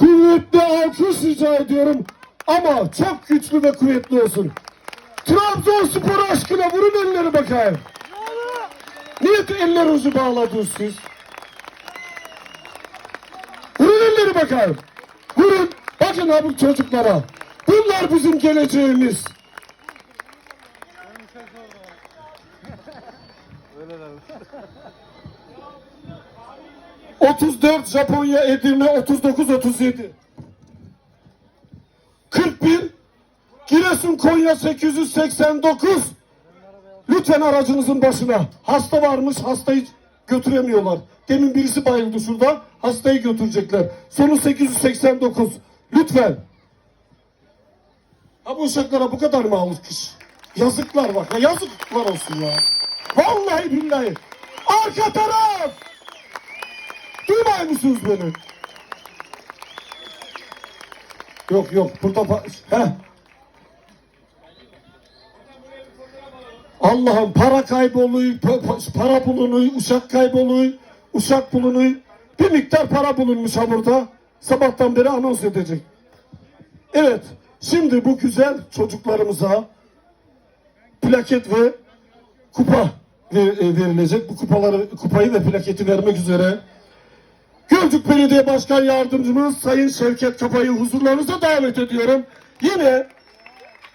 kuvvetli alkış rica ediyorum. Ama çok güçlü ve kuvvetli olsun. Trabzonspor aşkına vurun elleri bakayım. Niye ellerinizi bağladınız siz? Vurun elleri bakayım. Vurun. Bakın ha bu çocuklara. Bunlar bizim geleceğimiz. ...34 Japonya Edirne 39-37. 41 Giresun Konya 889. Lütfen aracınızın başına. Hasta varmış hastayı götüremiyorlar. Demin birisi bayıldı şurada. Hastayı götürecekler. Sonu 889. Lütfen. Ha bu uşaklara bu kadar mı alkış? Yazıklar bak. Ya yazıklar olsun ya. Vallahi billahi. Arka taraf. Duymuyor musunuz beni? Yok yok burada Heh. Allah'ım para pa- para bulunuyor, uşak kayboluyor, uşak bulunuyor. Bir miktar para bulunmuş ha burada. Sabahtan beri anons edecek. Evet, şimdi bu güzel çocuklarımıza plaket ve kupa verilecek. Bu kupaları, kupayı ve plaketi vermek üzere Gölcük Belediye Başkan Yardımcımız Sayın Şevket Kapay'ı huzurlarınıza davet ediyorum. Yine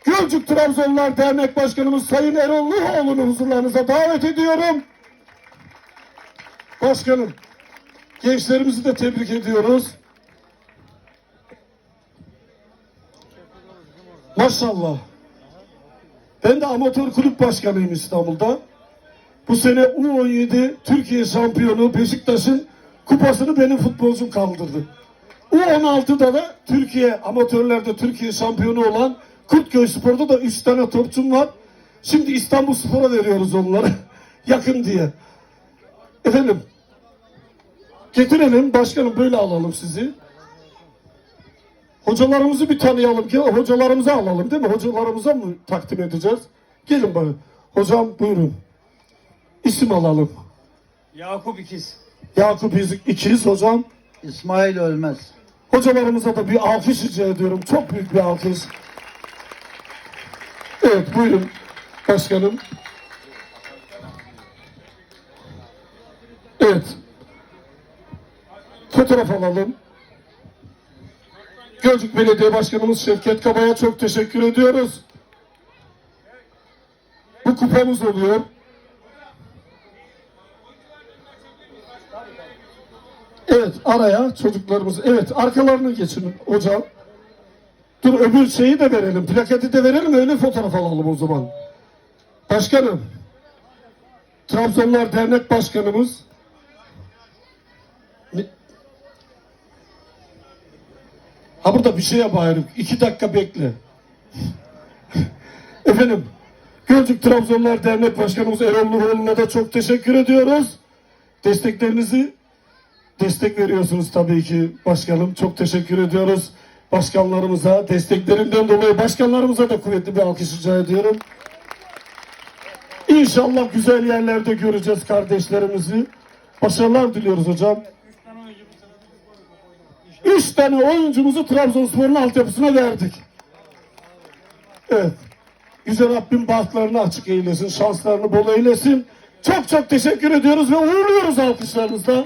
Gölcük Trabzonlar Dernek Başkanımız Sayın Erol Nuhoğlu'nu huzurlarınıza davet ediyorum. Başkanım, gençlerimizi de tebrik ediyoruz. Maşallah. Ben de amatör kulüp başkanıyım İstanbul'da. Bu sene U17 Türkiye şampiyonu Beşiktaş'ın kupasını benim futbolcum kaldırdı. U16'da da Türkiye amatörlerde Türkiye şampiyonu olan Kurtköy Spor'da da 3 tane topçum var. Şimdi İstanbul Spor'a veriyoruz onları. Yakın diye. Efendim getirelim başkanım böyle alalım sizi. Hocalarımızı bir tanıyalım ki hocalarımızı alalım değil mi? Hocalarımıza mı takdim edeceğiz? Gelin bana. Hocam buyurun. İsim alalım. Yakup İkiz. Yakup ikiz hocam. İsmail Ölmez. Hocalarımıza da bir alkış rica ediyorum. Çok büyük bir alkış. Evet buyurun başkanım. Evet. Fotoğraf alalım. Gölcük Belediye Başkanımız Şevket Kaba'ya çok teşekkür ediyoruz. Bu kupamız oluyor. Evet araya çocuklarımız. Evet arkalarını geçin hocam. Dur öbür şeyi de verelim. Plaketi de verelim öyle fotoğraf alalım o zaman. Başkanım. Trabzonlar Dernek Başkanımız. Ha burada bir şey yapayım. İki dakika bekle. Efendim. Gölcük Trabzonlar Dernek Başkanımız Erol Nuroğlu'na da çok teşekkür ediyoruz. Desteklerinizi destek veriyorsunuz tabii ki başkanım. Çok teşekkür ediyoruz başkanlarımıza. Desteklerinden dolayı başkanlarımıza da kuvvetli bir alkış rica ediyorum. İnşallah güzel yerlerde göreceğiz kardeşlerimizi. Başarılar diliyoruz hocam. Üç tane oyuncumuzu Trabzonspor'un altyapısına verdik. Evet. Yüce Rabbim bahtlarını açık eylesin, şanslarını bol eylesin. Çok çok teşekkür ediyoruz ve uğurluyoruz alkışlarınızla.